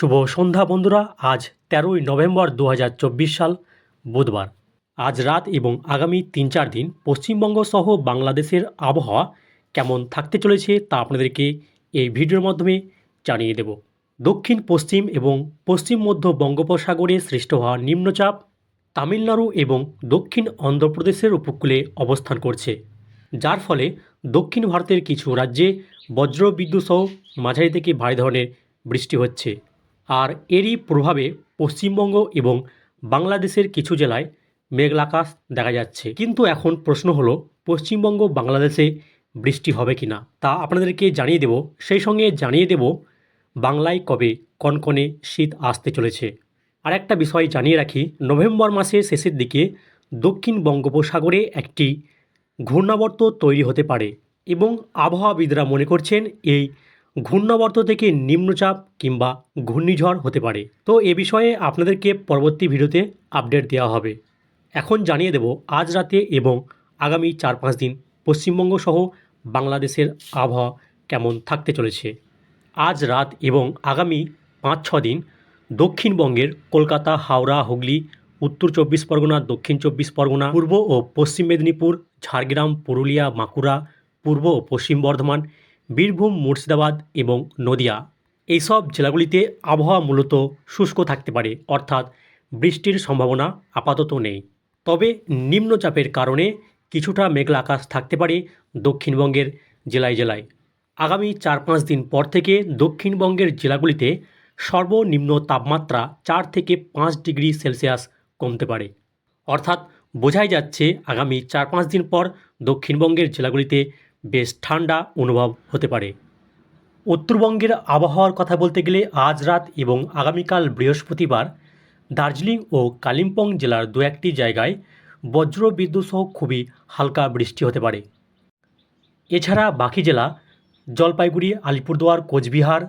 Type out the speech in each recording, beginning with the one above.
শুভ সন্ধ্যা বন্ধুরা, আজ তেরোই নভেম্বর দু হাজার চব্বিশ সাল, বুধবার। আজ রাত এবং আগামী তিন চার দিন পশ্চিমবঙ্গ সহ বাংলাদেশের আবহাওয়া কেমন থাকতে চলেছে তা আপনাদেরকে এই ভিডিওর মাধ্যমে জানিয়ে দেব। দক্ষিণ, পশ্চিম এবং পশ্চিম মধ্য বঙ্গোপসাগরে সৃষ্ট হওয়া নিম্নচাপ তামিলনাড়ু এবং দক্ষিণ অন্ধ্রপ্রদেশের উপকূলে অবস্থান করছে, যার ফলে দক্ষিণ ভারতের কিছু রাজ্যে বজ্র বিদ্যুৎ সহ মাঝারি থেকে ভারী ধরনের বৃষ্টি হচ্ছে। আর এরই প্রভাবে পশ্চিমবঙ্গ এবং বাংলাদেশের কিছু জেলায় মেঘলাকাশ দেখা যাচ্ছে। কিন্তু এখন প্রশ্ন হলো, পশ্চিমবঙ্গ বাংলাদেশে বৃষ্টি হবে কি না তা আপনাদেরকে জানিয়ে দেব। সেই সঙ্গে জানিয়ে দেব, বাংলায় কবে কনকনে শীত আসতে চলেছে? আর একটা বিষয় জানিয়ে রাখি, নভেম্বর মাসের শেষের দিকে দক্ষিণ বঙ্গোপসাগরে একটি ঘূর্ণাবর্ত তৈরি হতে পারে এবং আবহাওয়াবিদরা মনে করছেন এই ঘূর্ণাবর্ত থেকে নিম্নচাপ কিংবা ঘূর্ণিঝড় হতে পারে। তো এ বিষয়ে আপনাদেরকে পরবর্তী ভিডিওতে আপডেট দেওয়া হবে। এখন জানিয়ে দেব, আজ রাতে এবং আগামী চার পাঁচ দিন পশ্চিমবঙ্গ সহ বাংলাদেশের আবহাওয়া কেমন থাকতে চলেছে। আজ রাত এবং আগামী পাঁচ ছ দিন দক্ষিণবঙ্গের কলকাতা, হাওড়া, হুগলি, উত্তর চব্বিশ পরগনা, দক্ষিণ চব্বিশ পরগনা, পূর্ব ও পশ্চিম মেদিনীপুর, ঝাড়গ্রাম, পুরুলিয়া, বাঁকুড়া, পূর্ব ও পশ্চিম বর্ধমান বীরভূম, মুর্শিদাবাদ এবং নদিয়া। এইসব জেলাগুলিতে আবহাওয়া মূলত শুষ্ক থাকতে পারে, অর্থাৎ বৃষ্টির সম্ভাবনা আপাতত নেই। তবে নিম্নচাপের কারণে কিছুটা মেঘলা আকাশ থাকতে পারে দক্ষিণবঙ্গের জেলায় জেলায়। আগামী চার পাঁচ দিন পর থেকে দক্ষিণবঙ্গের জেলাগুলিতে সর্বনিম্ন তাপমাত্রা চার থেকে পাঁচ ডিগ্রি সেলসিয়াস কমতে পারে। অর্থাৎ বোঝাই যাচ্ছে আগামী চার পাঁচ দিন পর দক্ষিণবঙ্গের জেলাগুলিতে বেশ ঠান্ডা অনুভব হতে পারে। উত্তরবঙ্গের আবহাওয়ার কথা বলতে গেলে আজ রাত এবং আগামীকাল বৃহস্পতিবার দার্জিলিং ও কালিম্পং জেলার দু একটি জায়গায় বজ্র সহ খুবই হালকা বৃষ্টি হতে পারে। এছাড়া বাকি জেলা জলপাইগুড়ি, আলিপুরদুয়ার, কোচবিহার,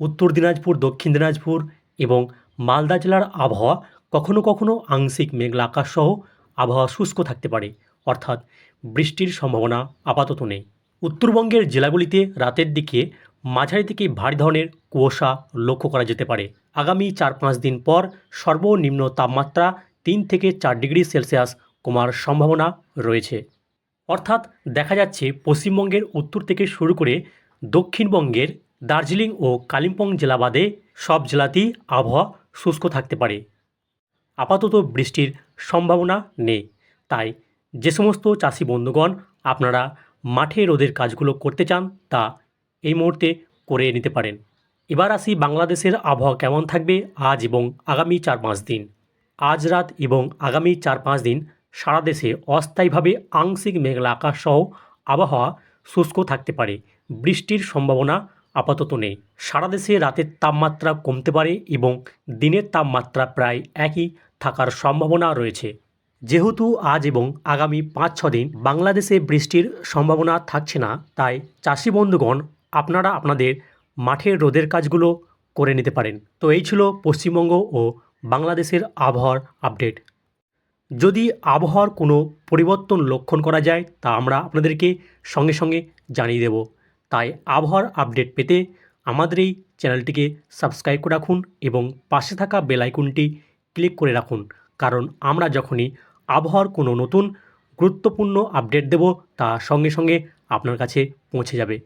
উত্তর দিনাজপুর, দক্ষিণ দিনাজপুর এবং মালদা জেলার আবহাওয়া কখনো কখনো আংশিক মেঘলা আকাশ সহ আবহাওয়া শুষ্ক থাকতে পারে। অর্থাৎ বৃষ্টির সম্ভাবনা আপাতত নেই। উত্তরবঙ্গের জেলাগুলিতে রাতের দিকে মাঝারি থেকে ভারী ধরনের কুয়াশা লক্ষ্য করা যেতে পারে। আগামী চার পাঁচ দিন পর সর্বনিম্ন তাপমাত্রা তিন থেকে চার ডিগ্রি সেলসিয়াস কমার সম্ভাবনা রয়েছে। অর্থাৎ দেখা যাচ্ছে পশ্চিমবঙ্গের উত্তর থেকে শুরু করে দক্ষিণবঙ্গের দার্জিলিং ও কালিম্পং জেলা বাদে সব জেলাতেই আবহাওয়া শুষ্ক থাকতে পারে। আপাতত বৃষ্টির সম্ভাবনা নেই। তাই যে সমস্ত চাষি বন্ধুগণ আপনারা মাঠে রোদের কাজগুলো করতে চান, তা এই মুহূর্তে করে নিতে পারেন। এবার আসি বাংলাদেশের আবহাওয়া কেমন থাকবে আজ এবং আগামী চার পাঁচ দিন। আজ রাত এবং আগামী চার পাঁচ দিন সারা দেশে অস্থায়ীভাবে আংশিক মেঘলা আকাশ সহ আবহাওয়া শুষ্ক থাকতে পারে। বৃষ্টির সম্ভাবনা আপাতত নেই। সারা দেশে রাতের তাপমাত্রা কমতে পারে এবং দিনের তাপমাত্রা প্রায় একই থাকার সম্ভাবনা রয়েছে। যেহেতু আজ এবং আগামী পাঁচ, ছ দিন বাংলাদেশে বৃষ্টির সম্ভাবনা থাকছে না, তাই চাষি বন্ধুগণ, আপনারা আপনাদের মাঠের রোদের কাজগুলো করে নিতে পারেন। তো এই ছিল পশ্চিমবঙ্গ ও বাংলাদেশের আবহাওয়ার আপডেট। যদি আবহাওয়ার কোনো পরিবর্তন লক্ষণ করা যায়, তা আমরা আপনাদেরকে সঙ্গে সঙ্গে জানিয়ে দেব। তাই আবহাওয়ার আপডেট পেতে আমাদের এই চ্যানেলটিকে সাবস্ক্রাইব করে রাখুন এবং পাশে থাকা বেল আইকনটি ক্লিক করে রাখুন। কারণ আমরা যখনই আবহাওয়ার কোনো নতুন গুরুত্বপূর্ণ আপডেট দেব তা সঙ্গে সঙ্গে আপনার কাছে পৌঁছে যাবে।